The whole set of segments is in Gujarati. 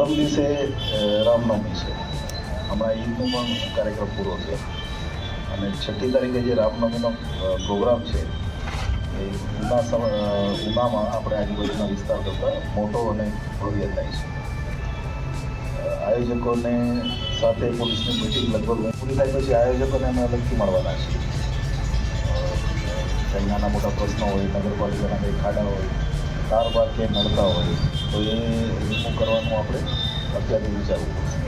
પરમ દિવસે રામનવમી છે. હમણાં ઈદનો પણ કાર્યક્રમ પૂરો છે અને છઠ્ઠી તારીખે જે રામનવમીનો પ્રોગ્રામ છે, એ ઉના ઉનામાં આપણે આજુબાજુના વિસ્તાર કરતાં મોટો અને ભવ્ય થાય છે. આયોજકોને સાથે પોલીસની મિટિંગ લગભગ પૂરી થાય પછી આયોજકોને અમે અલગથી મળવાના છીએ. કંઈ નાના મોટા પ્રશ્નો હોય, નગરપાલિકાના કંઈ ખાડા હોય કાર કે નડતા હોય, તો એ રિમૂવ કરવાનું આપણે અત્યારથી વિચારવું પડશે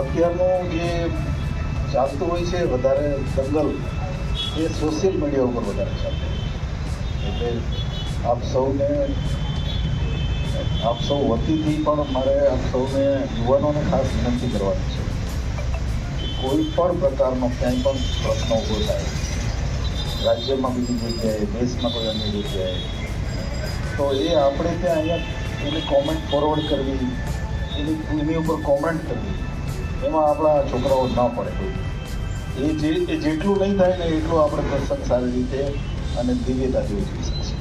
અત્યારનું જે ચાલતું હોય છે વધારે દંગલ એ સોશિયલ મીડિયા ઉપર વધારે છે. એટલે આપ સૌને, આપ સૌ વતીથી પણ મારે આપ સૌને યુવાનોને ખાસ વિનંતી કરવાની છે કોઈ પણ પ્રકારનો ક્યાંય પણ પ્રશ્ન ઊભો થાય રાજ્યમાં બીજી જગ્યાએ દેશમાં કોઈ અન્ય જગ્યાએ તો એ આપણે ત્યાં અહીંયા એની કોમેન્ટ ફોરવર્ડ કરવી, એની એની ઉપર કોમેન્ટ કરવી, એમાં આપણા છોકરાઓ ન પડે એ જે એ જેટલું નહીં થાય ને એટલું આપણે પ્રસંગ સારી રીતે અને દિવ્યતાથી ઉજવી શકીએ.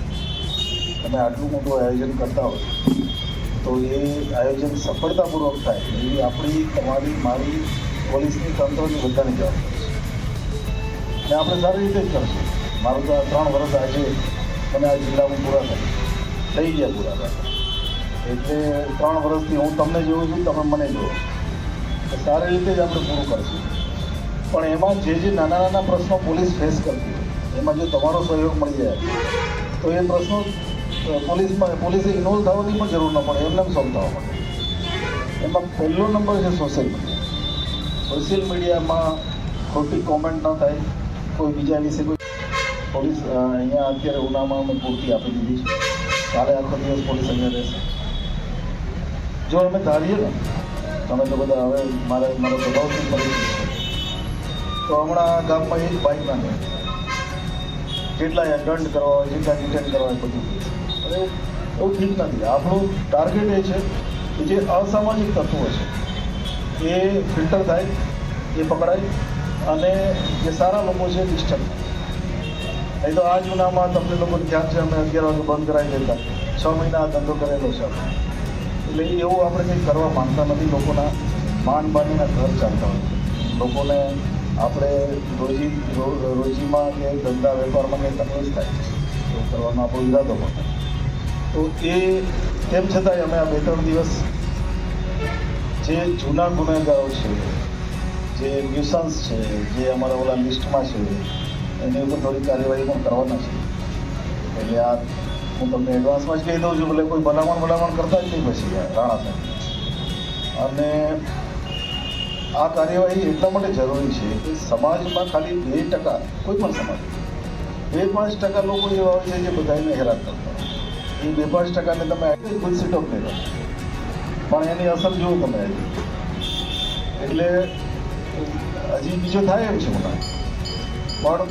તમે આટલું મોટું આયોજન કરતા હોય, તો એ આયોજન સફળતાપૂર્વક થાય. એવી આપણી તમારી, મારી પોલીસની તંત્રની બધાની જવાબદારી. અને આપણે સારી રીતે જ કરશું. મારું તો આ ત્રણ વર્ષ આજે મને આ જિલ્લામાં પૂરા થાય. થઈ ગયા પૂરા થાય. એટલે ત્રણ વર્ષથી હું તમને જોઉં છું, તમે મને તો સારી રીતે જ આપણે પૂરું કરશું. પણ એમાં જે જે નાના નાના પ્રશ્નો પોલીસ ફેસ કરતી હોય, એમાં જો તમારો સહયોગ મળી જાય, તો એ પ્રશ્નો પોલીસમાં પોલીસે ઇન્વોલ્વ થવાની પણ જરૂર ન પડે, એમને સોલ્વ થવા પડે એમાં પહેલો નંબર છે સોશિયલ મીડિયા સોશિયલ મીડિયામાં ખોટી કોમેન્ટ ન થાય. કોઈ બીજા વિશે કોઈ પોલીસ અહીંયા અત્યારે ઉનામાં અમે પૂરતી આપી દીધી છે. કાલે આખો દિવસ પોલીસ અહીંયા રહેશે. જો અમે ધારીએ ને, તમે તો બધા હવે મારે, મારો સ્વભાવથી પરિચિત છે. તો હમણાં ગામમાં એક બાઇક ના કેટલા દંડ કરવા હોય જેટલા ડિટેન કરવા હોય બધું. એવું એવું ઠીક નથી. આપણું ટાર્ગેટ એ છે કે જે અસામાજિક તત્વો છે, એ ફિલ્ટર થાય, એ પકડાય અને જે સારા લોકો છે ડિસ્ટર્બ નહીં તો આ જૂનામાં તમને લોકોને ધ્યાન છે, અમે અગિયાર વાગે બંધ કરાવી દેતા. છ મહિના આ ધંધો કરેલો છે. એટલે એવું આપણે કંઈ કરવા માંગતા નથી, લોકોના માન બાનીના ઘર ચાલતા હોય લોકોને આપણે રોજી રોજીમાં કે ધંધા વેપારમાં કંઈ તકલીફ થાય એવું કરવાનો આપણો ઈરાદો પણ તો એ, તેમ છતાંય અમે આ બે ત્રણ દિવસ જે જૂના ગુનેગારો છે જે ન્યુસન્સ છે, જે અમારા ઓલા લિસ્ટમાં છે, એની ઉપર થોડી કાર્યવાહી પણ કરવાના છે. એટલે આ હું તમને એડવાન્સમાં જ કહી દઉં છું એટલે કોઈ ભલામણ ભલામણ કરતા જ નહીં પછી રાણા સાહેબ. અને આ કાર્યવાહી એટલા માટે જરૂરી છે કે સમાજમાં ખાલી બે ટકા, કોઈ પણ સમાજ, બે પાંચ ટકા લોકો એવા હોય છે જે બધાને હેરાન કરતા એ બે પાંચ ટકાને તમે ફૂલ સીટ ઓફ લેતા પણ એની અસર જુઓ તમે એટલે હજી બીજો થાય એમ છે મને. પણ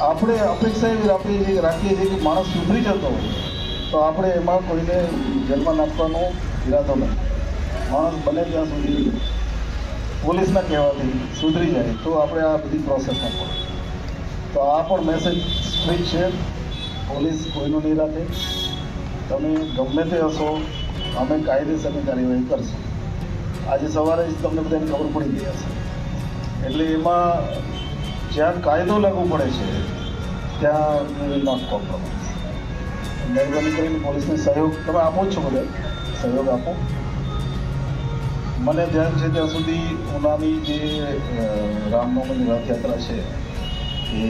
આપણે અપેક્ષા એવી રાખીએ રાખીએ છીએ કે માણસ સુધરી જતો હોય. તો આપણે એમાં કોઈને જેલમાં નાખવાનો ઈરાદો નથી. માણસ બને ત્યાં સુધી પોલીસના કહેવાથી સુધરી જાય. તો આપણે આ બધી પ્રોસેસ ના પડે. તો આ પણ મેસેજ સ્ટ્રીક છે. પોલીસ કોઈનું નહીં રાખે. તમે ગમે તે હશો, અમે કાયદેસરની કાર્યવાહી કરશું. આજે સવારે જ તમને બધાને ખબર પડી ગઈ હશે. એટલે એમાં જ્યાં કાયદો લાગુ પડે છે, ત્યાં નોટ કોમ્પ્રોમાઇઝ મહેરબાની કરીને પોલીસને સહયોગ, તમે આપો છો બધા. સહયોગ આપો. મને ધ્યાન છે ત્યાં સુધી ઉનાની જે રામનવમી રથયાત્રા છે, એ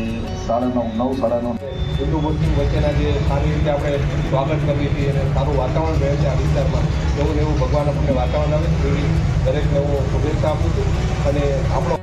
સાડા નવ નવ સાડા નવ હિન્દુ મુસ્લિમ વચ્ચેના જે સારી રીતે આપણે સ્વાગત કરીએ છીએ અને સારું વાતાવરણ રહે છે આ વિસ્તારમાં, એવું એવું ભગવાન આપણને વાતાવરણ આવે એવી દરેકને હું શુભેચ્છા આપું છું. અને આપણો